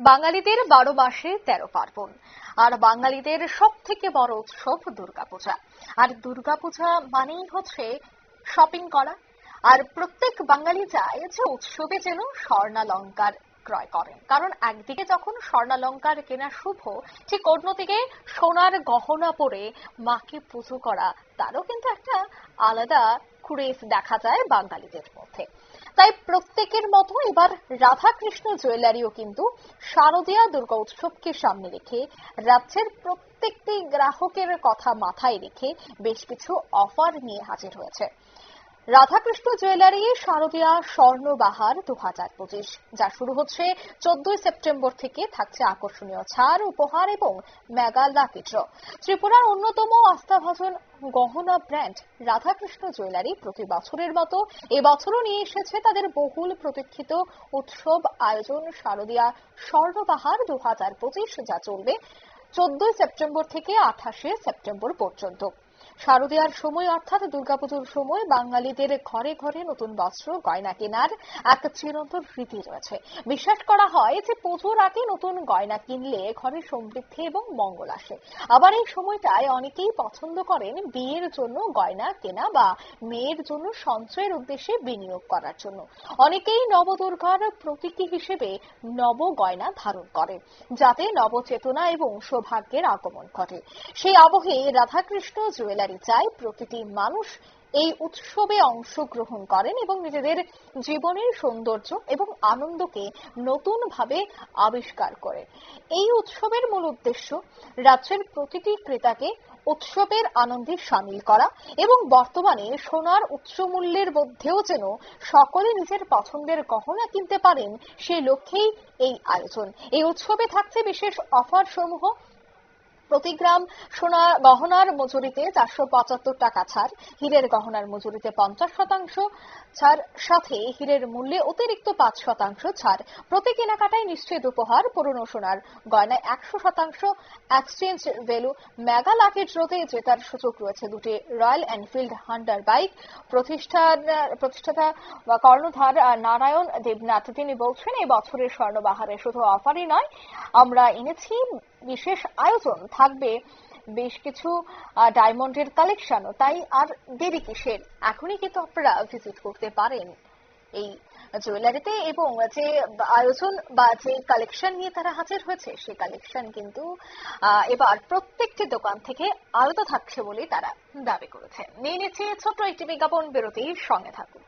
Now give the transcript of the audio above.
বাঙালিদের বারো মাসে তেরো পার্বণ। আর বাঙালিদের সব থেকে বড় উৎসব দুর্গাপূজা। আর দুর্গাপূজা মানেই হচ্ছে শপিং করা। আর প্রত্যেক বাঙালি চায় যে উৎসবে যেন স্বর্ণালঙ্কার ক্রয় করেন কারণ একদিকে যখন স্বর্ণালঙ্কার কেনা শুভ, ঠিক অন্যদিকে সোনার গহনা পরে মাকে পুজো করা, তারও কিন্তু একটা আলাদা ক্রেজ দেখা যায় বাঙালিদের মধ্যে। তাই প্রত্যেকের মতো এবার রাধাকৃষ্ণ জুয়েলারিও কিন্তু শারদীয়া দুর্গা উৎসবকে সামনে রেখে রাজ্যের প্রত্যেকটি গ্রাহকের কথা মাথায় রেখে বেশ কিছু অফার নিয়ে হাজির হয়েছে। রাধাকৃষ্ণ জুয়েলারি, শারদীয়া স্বর্ণবাহার দু হাজার পঁচিশ, যা শুরু হচ্ছে চোদ্দই সেপ্টেম্বর থেকে থাকছে আকর্ষণীয় ছাড়, উপহার এবং মেগা লাকি ড্র ত্রিপুরার অন্যতম আস্থাভাজন গহনা ব্র্যান্ড রাধাকৃষ্ণ জুয়েলারি প্রতি বছরের মতো এবছরও নিয়ে এসেছে তাদের বহুল প্রতীক্ষিত উৎসব আয়োজন শারদীয়া স্বর্ণবাহার দু হাজার পঁচিশ, যা চলবে চোদ্দই সেপ্টেম্বর থেকে আঠাশে সেপ্টেম্বর পর্যন্ত। শারদীয়ার সময়, অর্থাৎ দুর্গাপুজোর সময়, বাঙালিদের ঘরে ঘরে নতুন বস্ত্র, গয়না কেনার এক চিরন্তন রীতি রয়েছে। বিশ্বাস করা হয় যে পুজোর আগে নতুন গয়না কিনলে ঘরে সমৃদ্ধি এবং মঙ্গল আসে। আবার এই সময়টায় অনেকেই পছন্দ করেন বিয়ের জন্য গয়না কেনা বা মেয়ের জন্য সঞ্চয়ের উদ্দেশ্যে বিনিয়োগ করার জন্য। অনেকেই নবদুর্গার প্রতীকী হিসেবে নব গয়না ধারণ করে যাতে নবচেতনা এবং সৌভাগ্যের আগমন ঘটে। সেই আবহে রাধাকৃষ্ণ জুয়েলারি চায় প্রতিটি মানুষ। এই উৎসবে অংশগ্রহণ করেন এবং নিজেদের জীবনের সৌন্দর্য এবং আনন্দকে নতুনভাবে আবিষ্কার করে। এই উৎসবের মূল উদ্দেশ্য রাজ্যের প্রতিটি ক্রেতাকে উৎসবের আনন্দে সামিল করা এবং বর্তমানে সোনার উচ্চ মূল্যের মধ্যেও যেন সকলে নিজের পছন্দের গহনা কিনতে পারেন সেই লক্ষ্যেই এই আয়োজন। এই উৎসবে থাকছে বিশেষ অফার সমূহ প্রতি গ্রাম সোনা গহনার মজুরিতে চারশো পঁচাত্তর টাকা ছাড়, হীরের গহনার মজুরিতে পঞ্চাশ শতাংশ ছাড়, সাথে হীরের মূল্যে অতিরিক্ত পাঁচ শতাংশ ছাড়। প্রতি কেনাকাটায় নিশ্চিত উপহার, পুরনো সোনার গয়নায় একশো শতাংশ এক্সচেঞ্জ ভ্যালু মেগা লাকি ড্রোতে জেতার সুযোগ রয়েছে দুটি রয়্যাল এনফিল্ড হান্ডার বাইক প্রতিষ্ঠান, প্রতিষ্ঠাতা বা কর্ণধার নারায়ণ দেবনাথ, তিনি বলছেন, এই বছরের স্বর্ণবাহারে শুধু অফারই নয়, আমরা এনেছি বিশেষ আয়োজন থাকবে বেশ কিছু ডায়মন্ডের কালেকশনও। তাই আর দেরি কিসের? এখনই কিন্তু আপনারা ভিজিট করতে পারেন এই জুয়েলারিতে এবং যে আয়োজন বা যে কালেকশন নিয়ে তারা হাজির হয়েছে সেই কালেকশন কিন্তু এবার প্রত্যেকটি দোকান থেকে আলাদা থাকছে বলে তারা দাবি করেছে। নিয়ে নিচ্ছে ছোট্ট একটি বিজ্ঞাপন, বিরতির সঙ্গে থাকুন।